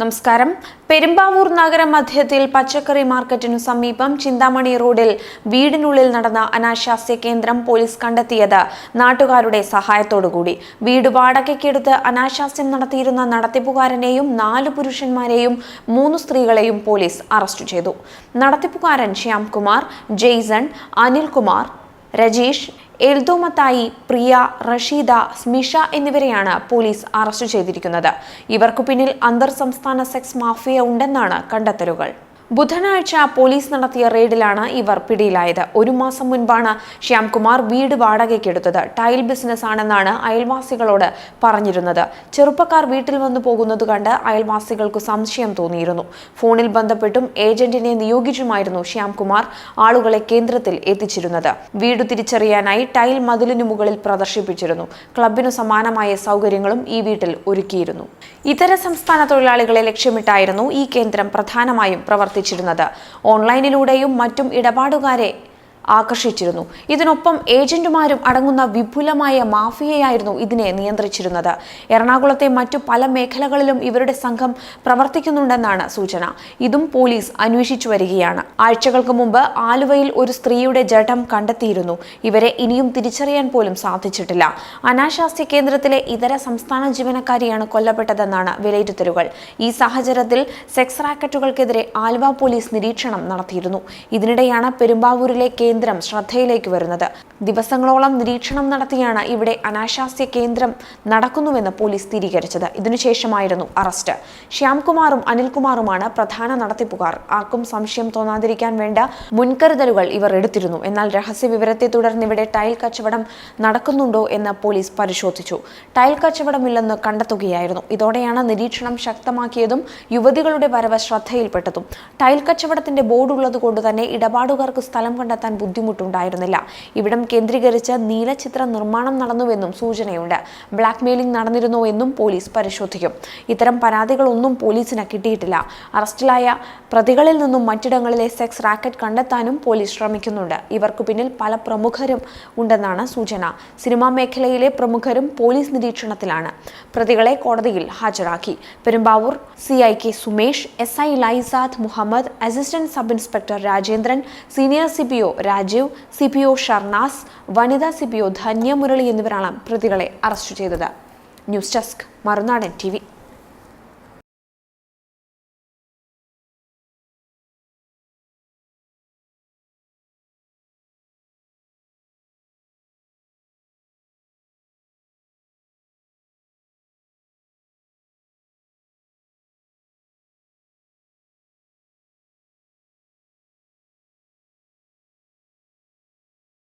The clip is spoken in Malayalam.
നമസ്കാരം. പെരുമ്പാവൂർ നഗരമധ്യത്തിൽ പച്ചക്കറി മാർക്കറ്റിനു സമീപം ചിന്താമണി റോഡിൽ വീടിനുള്ളിൽ നടന്ന അനാശാസ്യ കേന്ദ്രം പോലീസ് കണ്ടെത്തിയത്. നാട്ടുകാരുടെ സഹായത്തോടുകൂടി. വീട് വാടകയ്ക്കെടുത്ത് അനാശാസ്യം നടത്തിയിരുന്ന നടത്തിപ്പുകാരനെയും നാല് പുരുഷന്മാരെയും മൂന്ന് സ്ത്രീകളെയും പോലീസ് അറസ്റ്റ് ചെയ്തു. നടത്തിപ്പുകാരൻ ശ്യാംകുമാർ ജെയ്സൺ അനിൽകുമാർ രജീഷ് എൽദോമത്തായി പ്രിയ റഷീദ സ്മിഷ എന്നിവരെയാണ് പോലീസ് അറസ്റ്റ് ചെയ്തിരിക്കുന്നത്. ഇവർക്കു പിന്നിൽ അന്തർ സംസ്ഥാന സെക്സ് മാഫിയ ഉണ്ടെന്നാണ് കണ്ടെത്തലുകൾ. ബുധനാഴ്ച പോലീസ് നടത്തിയ റെയ്ഡിലാണ് ഇവർ പിടിയിലായത്. ഒരു മാസം മുൻപാണ് ശ്യാംകുമാർ വീട് വാടകയ്ക്കെടുത്തത്. ടൈൽ ബിസിനസ് ആണെന്നാണ് അയൽവാസികളോട് പറഞ്ഞിരുന്നത്. ചെറുപ്പക്കാർ വീട്ടിൽ വന്നു പോകുന്നത് കണ്ട് അയൽവാസികൾക്ക് സംശയം തോന്നിയിരുന്നു. ഫോണിൽ ബന്ധപ്പെട്ടും ഏജന്റിനെ നിയോഗിച്ചുമായിരുന്നു ശ്യാംകുമാർ ആളുകളെ കേന്ദ്രത്തിൽ എത്തിച്ചിരുന്നത്. വീട് തിരിച്ചറിയാനായി ടൈൽ മതിലിനു മുകളിൽ പ്രദർശിപ്പിച്ചിരുന്നു. ക്ലബിനു സമാനമായ സൗകര്യങ്ങളും ഈ വീട്ടിൽ ഒരുക്കിയിരുന്നു. ഇതര സംസ്ഥാന തൊഴിലാളികളെ ലക്ഷ്യമിട്ടായിരുന്നു ഈ കേന്ദ്രം പ്രധാനമായും പ്രവർത്തിച്ചിരുന്നത്. ഓൺലൈനിലൂടെയും മറ്റും ഇടപാടുകാരെ ആകർഷിച്ചിരുന്നു. ഇതിനൊപ്പം ഏജന്റുമാരും അടങ്ങുന്ന വിപുലമായ മാഫിയയായിരുന്നു ഇതിനെ നിയന്ത്രിച്ചിരുന്നത്. എറണാകുളത്തെ മറ്റു പല മേഖലകളിലും ഇവരുടെ സംഘം പ്രവർത്തിക്കുന്നുണ്ടെന്നാണ് സൂചന. ഇതും പോലീസ് അന്വേഷിച്ചു വരികയാണ്. ആഴ്ചകൾക്ക് മുമ്പ് ആലുവയിൽ ഒരു സ്ത്രീയുടെ ജഡം കണ്ടെത്തിയിരുന്നു. ഇവരെ ഇനിയും തിരിച്ചറിയാൻ പോലും സാധിച്ചിട്ടില്ല. അനാശാസ്യ കേന്ദ്രത്തിലെ ഇതര സംസ്ഥാന ജീവനക്കാരിയാണ് കൊല്ലപ്പെട്ടതെന്നാണ് വിലയിരുത്തലുകൾ. ഈ സാഹചര്യത്തിൽ സെക്സ് റാക്കറ്റുകൾക്കെതിരെ ആലുവ പോലീസ് നിരീക്ഷണം നടത്തിയിരുന്നു. ഇതിനിടെയാണ് പെരുമ്പാവൂരിലെ കേന്ദ്രം ശ്രദ്ധയിലേക്ക് വരുന്നത്. ദിവസങ്ങളോളം നിരീക്ഷണം നടത്തിയാണ് ഇവിടെ അനാശാസ്യ കേന്ദ്രം നടക്കുന്നുവെന്ന് പോലീസ് സ്ഥിരീകരിച്ചത്. ഇതിനുശേഷമായിരുന്നു അറസ്റ്റ്. ശ്യാംകുമാറും അനിൽകുമാറുമാണ് പ്രധാന നടത്തിപ്പുകാർ. ആർക്കും സംശയം തോന്നാതിരിക്കാൻ വേണ്ട മുൻകരുതലുകൾ ഇവർ എടുത്തിരുന്നു. എന്നാൽ രഹസ്യ വിവരത്തെ തുടർന്ന് ഇവിടെ ടൈൽ കച്ചവടം നടക്കുന്നുണ്ടോ എന്ന് പോലീസ് പരിശോധിച്ചു. ടൈൽ കച്ചവടമില്ലെന്ന് കണ്ടെത്തുകയായിരുന്നു. ഇതോടെയാണ് നിരീക്ഷണം ശക്തമാക്കിയതും യുവതികളുടെ വരവ് ശ്രദ്ധയിൽപ്പെട്ടതും. ടൈൽ കച്ചവടത്തിന്റെ ബോർഡ് ഉള്ളതുകൊണ്ട് തന്നെ ഇടപാടുകാർക്ക് സ്ഥലം കണ്ടെത്താൻ ബുദ്ധിമുട്ടുണ്ടായിരുന്നില്ല. ഇവിടം കേന്ദ്രീകരിച്ച് നീലചിത്ര നിർമ്മാണം നടന്നുവെന്നും സൂചനയുണ്ട്. ബ്ലാക്ക് മെയിലിംഗ് നടന്നിരുന്നോ എന്നും പോലീസ് പരിശോധിക്കും. ഇത്തരം പരാതികളൊന്നും പോലീസിന് കിട്ടിയിട്ടില്ല. അറസ്റ്റിലായ പ്രതികളിൽ നിന്നും മറ്റിടങ്ങളിലെ സെക്സ് റാക്കറ്റ് കണ്ടെത്താനും പോലീസ് ശ്രമിക്കുന്നുണ്ട്. ഇവർക്കു പിന്നിൽ പല പ്രമുഖരും ഉണ്ടെന്നാണ് സൂചന. സിനിമാ മേഖലയിലെ പ്രമുഖരും പോലീസ് നിരീക്ഷണത്തിലാണ്. പ്രതികളെ കോടതിയിൽ ഹാജരാക്കി. Perumbavoor C I K Sumesh S I Laisad Muhammad assistant sub inspector Rajendran senior C P O Rajeev C P O Sharnas വനിതാ C P O Dhanya Murali എന്നിവരാണ് പ്രതികളെ അറസ്റ്റ് ചെയ്തത്. ന്യൂസ് ഡെസ്ക് മറുനാടൻ ടി